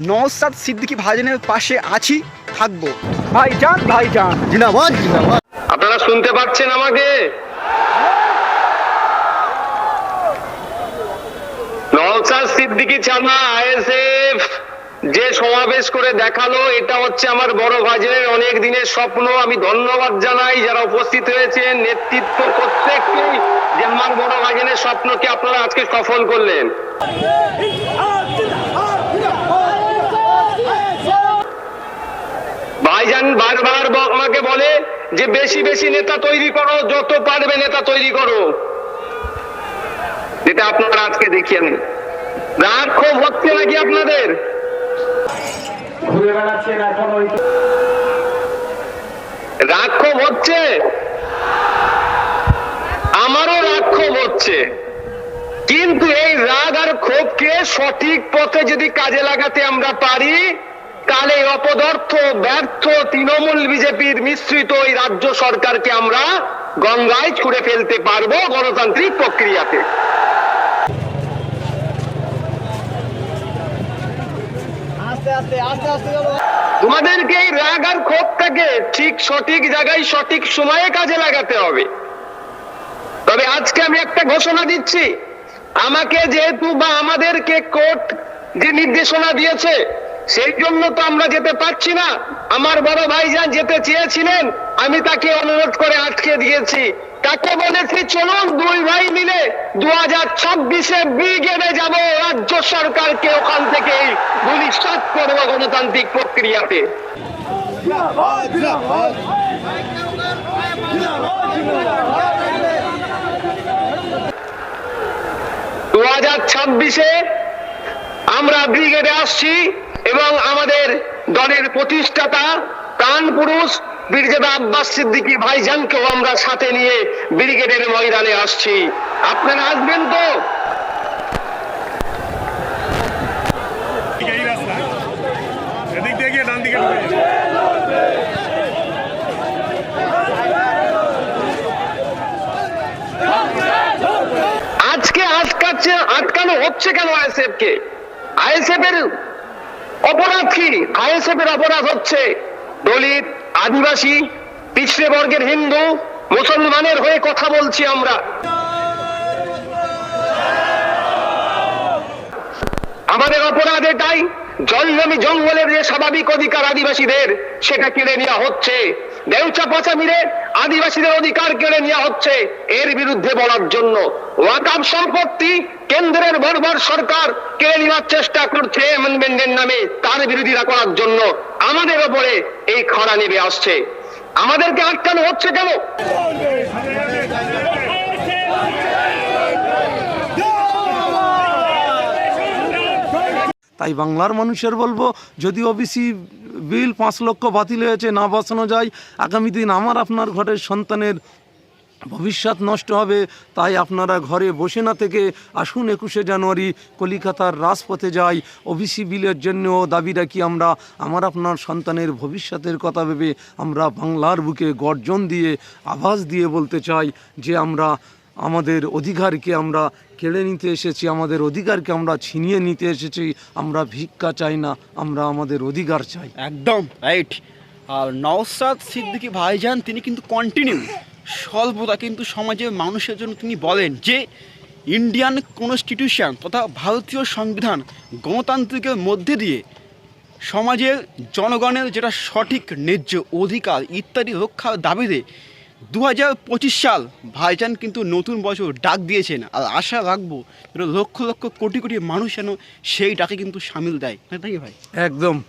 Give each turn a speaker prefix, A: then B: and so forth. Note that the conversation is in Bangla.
A: নওসাদ সিদ্দিকী ভাইজানের পাশে আছি থাকব। ভাইজান ভাইজান।
B: জিন্দাবাদ জিন্দাবাদ।
C: আপনারা শুনতে পাচ্ছেন আমাকে? নওসাদ সিদ্দিকী ছাড়া আইএসএফ যে সমাবেশ করে দেখাল এটা হচ্ছে আমার বড় ভাইজনের অনেক দিনের স্বপ্ন। আমি ধন্যবাদ জানাই যারা উপস্থিত হয়েছেন নেতৃত্ব প্রত্যেককেই যে আমার বড় ভাইজনের স্বপ্নকে আপনারা আজকে সফল করলেন। ভাইজান বারবার আমাকে বলে যে বেশি বেশি নেতা তৈরি করো, যত পারবে নেতা তৈরি করো। যেটা আপনারা আজকে দেখিয়েন রাগ ক্ষোভ হচ্ছে নাকি আপনাদের? ক্ষোভ হচ্ছে? আমারও রাগ ক্ষোভ হচ্ছে। কিন্তু এই রাগ আর ক্ষোভকে সঠিক পথে যদি কাজে লাগাতে আমরা পারি এই অপদার্থ ব্যর্থ তৃণমূল বিজেপির মিশ্রিত এই রাজ্য সরকারকে আমরা গঙ্গায় ছুড়ে ফেলতে পারব গণতান্ত্রিক প্রক্রিয়াতে। তোমাদেরকে এই রাগ আর ক্ষোভটাকে ঠিক সঠিক জায়গায় সঠিক সময়ে কাজে লাগাতে হবে। তবে আজকে আমি একটা ঘোষণা দিচ্ছি। আমাকে যেহেতু বা আমাদেরকে কোর্ট যে নির্দেশনা দিয়েছে সেই জন্য তো আমরা যেতে পারছি না। আমার বড় ভাইজান যেতে চেয়েছিলেন, আমি তাকে অনুরোধ করে আটকে দিয়েছি। তাকে বলেছি, চলুন দুই ভাই মিলে দু হাজার ছাব্বিশে ব্রিগেডে যাব, রাজ্য সরকারকে ওখান থেকেই ভবিষ্যৎ করব গণতান্ত্রিক প্রক্রিয়াতে। দু হাজার ছাব্বিশে আমরা ব্রিগেডে আসছি। দলের প্রতিষ্ঠাতা প্রাণ পুরুষ বীরজেদা আব্বাস সিদ্দিকী ভাইজানকেও আমরা সাথে নিয়ে ব্রিগেডের ময়দানে আসছি। আপনারা আসবেন তো?
D: দিকে এই রাস্তা এদিক দিয়ে গিয়ে ডান দিকে
C: আজকে আটকাচ্ছে আটকানো হচ্ছে কেন আইএসএফ কে আইএসএফ এর অপরাধ কি অপরাধ হচ্ছে দলিত, আদিবাসী, পিছড়ে বর্গের হিন্দু, মুসলমানের হয়ে কথা বলছি আমরা। আমাদের অপরাধ এটাই জল জমি জঙ্গলের যে স্বাভাবিক অধিকার আদিবাসীদের, সেটা কেড়ে নেওয়া হচ্ছে। দেউচা পাচামিরে আদিবাসীদের অধিকার কেড়ে নেওয়া হচ্ছে, এর বিরুদ্ধে বলার জন্য। ওয়াকাব সম্পত্তি কেন্দ্রের বর্বর সরকার কেড়ে নেওয়ার চেষ্টা করছে অ্যামেন্ডমেন্টের নামে, তার বিরোধিতা করার জন্য আমাদের ওপরে এই খরা নেমে আসছে। আমাদেরকে আটকানো হচ্ছে কেন?
E: তাই বাংলার মানুষের বলব, যদি ওবিসি বিল পাঁচ লক্ষ বাতিল হয়েছে, না বসানো যায়, আগামী দিন আমার আপনার ঘরের সন্তানের ভবিষ্যৎ নষ্ট হবে, তাই আপনারা ঘরে বসে না থেকে আসুন একুশে জানুয়ারি কলিকাতার রাজপথে যাই। ওবিসি বিলের জন্য দাবি রাখি আমরা, আমার আপনার সন্তানের ভবিষ্যতের কথা ভেবে আমরা বাংলার বুকে গর্জন দিয়ে, আভাস দিয়ে বলতে চাই যে আমরা, আমাদের অধিকারকে আমরা কেড়ে নিতে এসেছি, আমাদের অধিকারকে আমরা ছিনিয়ে নিতে এসেছি, আমরা ভিক্ষা চাই না, আমরা আমাদের অধিকার চাই।
F: একদম, রাইট। আর নওসাদ সিদ্দিকি ভাইজান, তিনি কিন্তু কন্টিনিউ সর্বদা কিন্তু সমাজের মানুষের জন্য তিনি বলেন যে ইন্ডিয়ান কনস্টিটিউশন তথা ভারতীয় সংবিধান গণতান্ত্রিকের মধ্যে দিয়ে সমাজের জনগণের যেটা সঠিক ন্যায্য অধিকার ইত্যাদি রক্ষার দাবিতে দু হাজার পঁচিশ সাল ভাইজান কিন্তু নতুন বছর ডাক দিয়েছেন। আর আশা রাখব লক্ষ লক্ষ কোটি কোটি মানুষ যেন সেই ডাকে কিন্তু সামিল দেয়। তাই ভাই?
E: একদম।